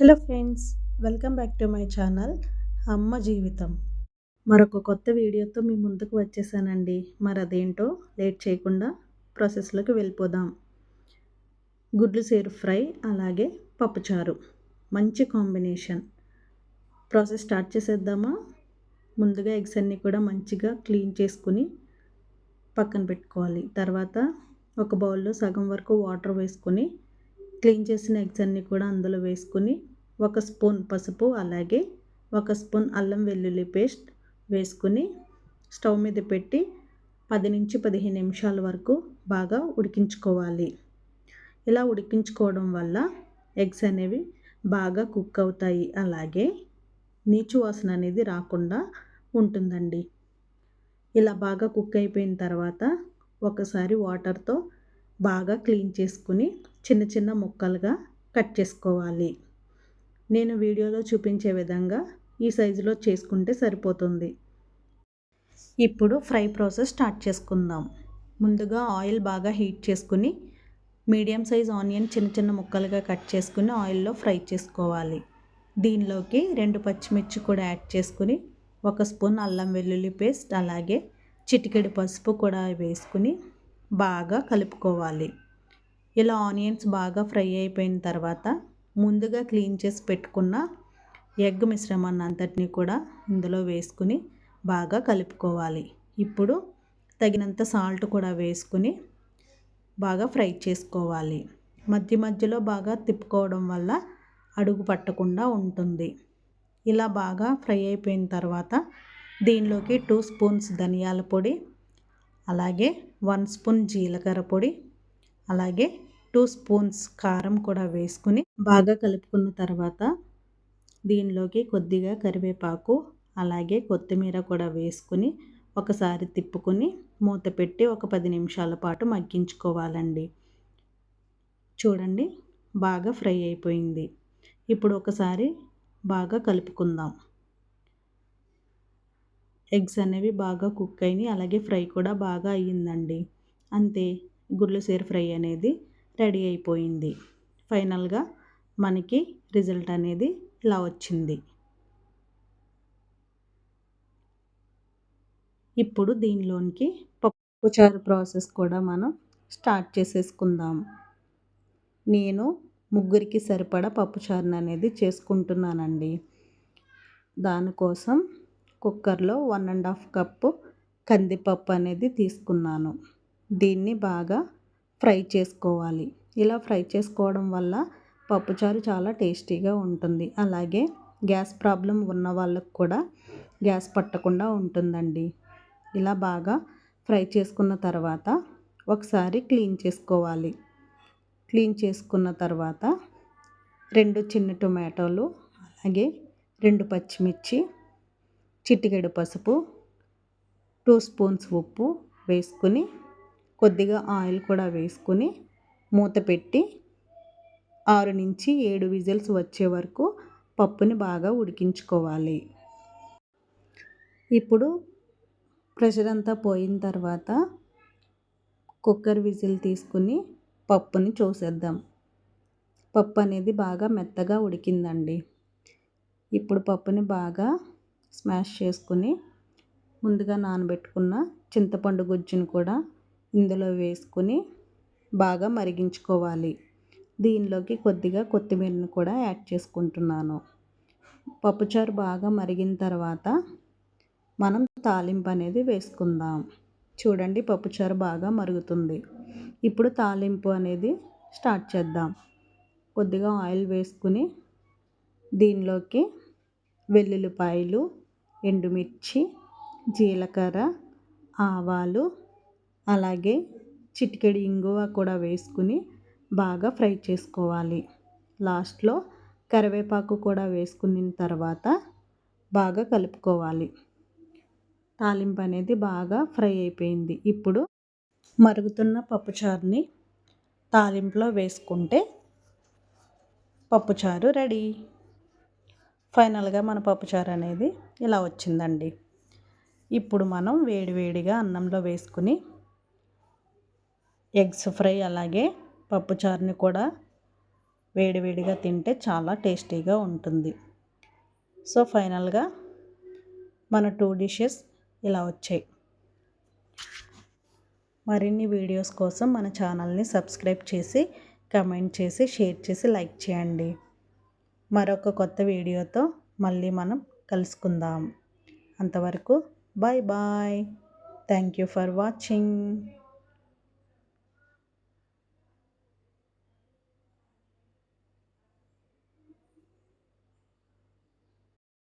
Hello friends welcome back to my channel అమ్మ జీవితం. మరొక కొత్త వీడియోతో మీ ముందుకు వచ్చేసానండి. మరి అదేంటో లేట్ చేయకుండా ప్రాసెస్లోకి వెళ్ళిపోదాం. గుడ్లు సేరు ఫ్రై అలాగే పప్పుచారు. మంచి కాంబినేషన్. ప్రాసెస్ స్టార్ట్ చేసేద్దామా? ముందుగా ఎగ్స్ అన్నీ కూడా మంచిగా క్లీన్ చేసుకుని పక్కన పెట్టుకోవాలి. తర్వాత ఒక బౌల్లో సగం వరకు వాటర్ వేసుకొని క్లీన్ చేసిన ఎగ్స్ అన్నీ కూడా అందులో వేసుకుని ఒక స్పూన్ పసుపు అలాగే ఒక స్పూన్ అల్లం వెల్లుల్లి పేస్ట్ వేసుకుని స్టవ్ మీద పెట్టి పది నుంచి పదిహేను నిమిషాల వరకు బాగా ఉడికించుకోవాలి. ఇలా ఉడికించుకోవడం వల్ల ఎగ్స్ అనేవి బాగా కుక్ అవుతాయి. అలాగే నీచు వాసన అనేది రాకుండా ఉంటుందండి. ఇలా బాగా కుక్ అయిపోయిన తర్వాత ఒకసారి వాటర్తో బాగా క్లీన్ చేసుకుని చిన్న చిన్న ముక్కలుగా కట్ చేసుకోవాలి. నేను వీడియోలో చూపించే విధంగా ఈ సైజులో చేసుకుంటే సరిపోతుంది. ఇప్పుడు ఫ్రై ప్రాసెస్ స్టార్ట్ చేసుకుందాం. ముందుగా ఆయిల్ బాగా హీట్ చేసుకుని మీడియం సైజ్ ఆనియన్ చిన్న చిన్న ముక్కలుగా కట్ చేసుకుని ఆయిల్లో ఫ్రై చేసుకోవాలి. దీనిలోకి రెండు పచ్చిమిర్చి కూడా యాడ్ చేసుకుని ఒక స్పూన్ అల్లం వెల్లుల్లి పేస్ట్ అలాగే చిటికెడు పసుపు కూడా వేసుకుని బాగా కలుపుకోవాలి. ఇలా ఆనియన్స్ బాగా ఫ్రై అయిపోయిన తర్వాత ముందుగా క్లీన్ చేసి పెట్టుకున్న ఎగ్ మిశ్రమాన్ని అంతటినీ కూడా ఇందులో వేసుకుని బాగా కలుపుకోవాలి. ఇప్పుడు తగినంత సాల్ట్ కూడా వేసుకుని బాగా ఫ్రై చేసుకోవాలి. మధ్య మధ్యలో బాగా తిప్పుకోవడం వల్ల అడుగు పట్టకుండా ఉంటుంది. ఇలా బాగా ఫ్రై అయిపోయిన తర్వాత దీనిలోకి టూ స్పూన్స్ ధనియాల పొడి అలాగే వన్ స్పూన్ జీలకర్ర పొడి అలాగే టూ స్పూన్స్ కారం కూడా వేసుకుని బాగా కలుపుకున్న తర్వాత దీనిలోకి కొద్దిగా కరివేపాకు అలాగే కొత్తిమీర కూడా వేసుకుని ఒకసారి తిప్పుకొని మూత పెట్టి ఒక పది నిమిషాల పాటు మగ్గించుకోవాలండి. చూడండి బాగా ఫ్రై అయిపోయింది. ఇప్పుడు ఒకసారి బాగా కలుపుకుందాం. ఎగ్స్ అనేవి బాగా కుక్ అయినాయి అలాగే ఫ్రై కూడా బాగా అయ్యిందండి. అంతే గుడ్లు సేర్ ఫ్రై అనేది రెడీ అయిపోయింది. ఫైనల్గా మనకి రిజల్ట్ అనేది ఇలా వచ్చింది. ఇప్పుడు దీనిలోనికి పప్పుచారు ప్రాసెస్ కూడా మనం స్టార్ట్ చేసేసుకుందాం. నేను ముగ్గురికి సరిపడా పప్పుచారుని అనేది చేసుకుంటున్నానండి. దానికోసం కుక్కర్లో వన్ అండ్ హాఫ్ కప్పు కందిపప్పు అనేది తీసుకున్నాను. దీన్ని బాగా ఫ్రై చేసుకోవాలి. ఇలా ఫ్రై చేసుకోవడం వల్ల పప్పుచారు చాలా టేస్టీగా ఉంటుంది. అలాగే గ్యాస్ ప్రాబ్లం ఉన్న వాళ్ళకు కూడా గ్యాస్ పట్టకుండా ఉంటుందండి. ఇలా బాగా ఫ్రై చేసుకున్న తర్వాత ఒకసారి క్లీన్ చేసుకోవాలి. క్లీన్ చేసుకున్న తర్వాత రెండు చిన్న టొమాటోలు అలాగే రెండు పచ్చిమిర్చి చిటికెడు పసుపు టూ స్పూన్స్ ఉప్పు వేసుకుని కొద్దిగా ఆయిల్ కూడా వేసుకుని మూత పెట్టి ఆరు నుంచి ఏడు విజిల్స్ వచ్చే వరకు పప్పుని బాగా ఉడికించుకోవాలి. ఇప్పుడు ప్రెషర్ అంతా పోయిన తర్వాత కుక్కర్ విజిల్ తీసుకుని పప్పుని చూసేద్దాం. పప్పు అనేది బాగా మెత్తగా ఉడికిందండి. ఇప్పుడు పప్పుని బాగా స్మాష్ చేసుకుని ముందుగా నానబెట్టుకున్న చింతపండు గుజ్జును కూడా ఇందులో వేసుకుని బాగా మరిగించుకోవాలి. దీనిలోకి కొద్దిగా కొత్తిమీరను కూడా యాడ్ చేసుకుంటున్నాను. పప్పుచారు బాగా మరిగిన తర్వాత మనం తాలింపు అనేది వేసుకుందాం. చూడండి పప్పుచారు బాగా మరుగుతుంది. ఇప్పుడు తాలింపు అనేది స్టార్ట్ చేద్దాం. కొద్దిగా ఆయిల్ వేసుకుని దీనిలోకి వెల్లుల్లిపాయలు ఎండుమిర్చి జీలకర్ర ఆవాలు అలాగే చిటికెడు ఇంగువ కూడా వేసుకుని బాగా ఫ్రై చేసుకోవాలి. లాస్ట్లో కరివేపాకు కూడా వేసుకున్న తర్వాత బాగా కలుపుకోవాలి. తాలింపు అనేది బాగా ఫ్రై అయిపోయింది. ఇప్పుడు మరుగుతున్న పప్పుచారుని తాలింపులో వేసుకుంటే పప్పుచారు రెడీ. ఫైనల్గా మన పప్పుచారు అనేది ఇలా వచ్చిందండి. ఇప్పుడు మనం వేడివేడిగా అన్నంలో వేసుకుని ఎగ్స్ ఫ్రై అలాగే పప్పుచారుని కూడా వేడివేడిగా తింటే చాలా టేస్టీగా ఉంటుంది. సో ఫైనల్గా మన టూ డిషెస్ ఇలా వచ్చాయి. మరిన్ని వీడియోస్ కోసం మన ఛానల్ని సబ్స్క్రైబ్ చేసి కమెంట్ చేసి షేర్ చేసి లైక్ చేయండి. మరొక కొత్త వీడియోతో మళ్ళీ మనం కలుసుకుందాం. అంతవరకు bye bye. Thank you for watching.